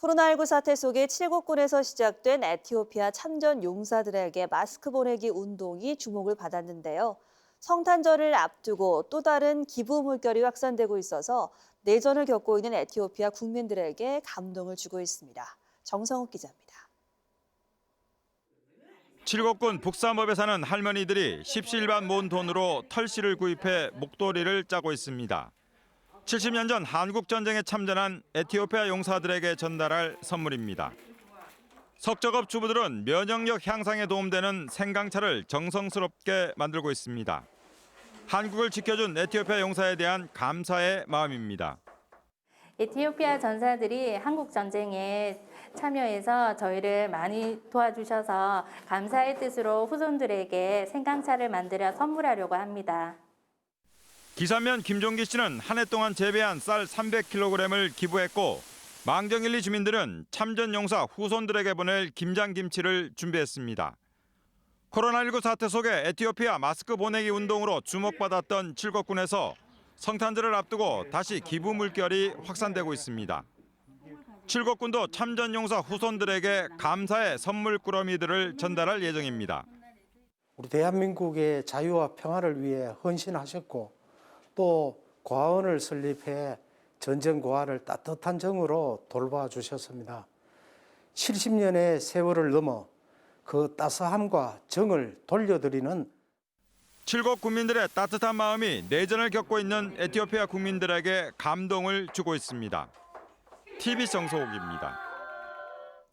코로나19 사태 속에 칠곡군에서 시작된 에티오피아 참전 용사들에게 마스크 보내기 운동이 주목을 받았는데요. 성탄절을 앞두고 또 다른 기부 물결이 확산되고 있어서 내전을 겪고 있는 에티오피아 국민들에게 감동을 주고 있습니다. 정성욱 기자입니다. 칠곡군 북삼업에 사는 할머니들이 십시일반 모은 돈으로 털씨를 구입해 목도리를 짜고 있습니다. 70년 전 한국 전쟁에 참전한 에티오피아 용사들에게 전달할 선물입니다. 석적업 주부들은 면역력 향상에 도움되는 생강차를 정성스럽게 만들고 있습니다. 한국을 지켜준 에티오피아 용사에 대한 감사의 마음입니다. 에티오피아 전사들이 한국 전쟁에 참여해서 저희를 많이 도와주셔서 감사의 뜻으로 후손들에게 생강차를 만들어 선물하려고 합니다. 기사면 김종기 씨는 한 해 동안 재배한 쌀 300kg을 기부했고 망정일리 주민들은 참전 용사 후손들에게 보낼 김장 김치를 준비했습니다. 코로나19 사태 속에 에티오피아 마스크 보내기 운동으로 주목받았던 칠곡군에서 성탄절을 앞두고 다시 기부 물결이 확산되고 있습니다. 칠곡군도 참전 용사 후손들에게 감사의 선물 꾸러미들을 전달할 예정입니다. 우리 대한민국의 자유와 평화를 위해 헌신하셨고 또 고아원을 설립해 전쟁 고아를 따뜻한 정으로 돌봐주셨습니다. 70년의 세월을 넘어 그 따스함과 정을 돌려드리는 칠곡 국민들의 따뜻한 마음이 내전을 겪고 있는 에티오피아 국민들에게 감동을 주고 있습니다. TV 정소욱입니다.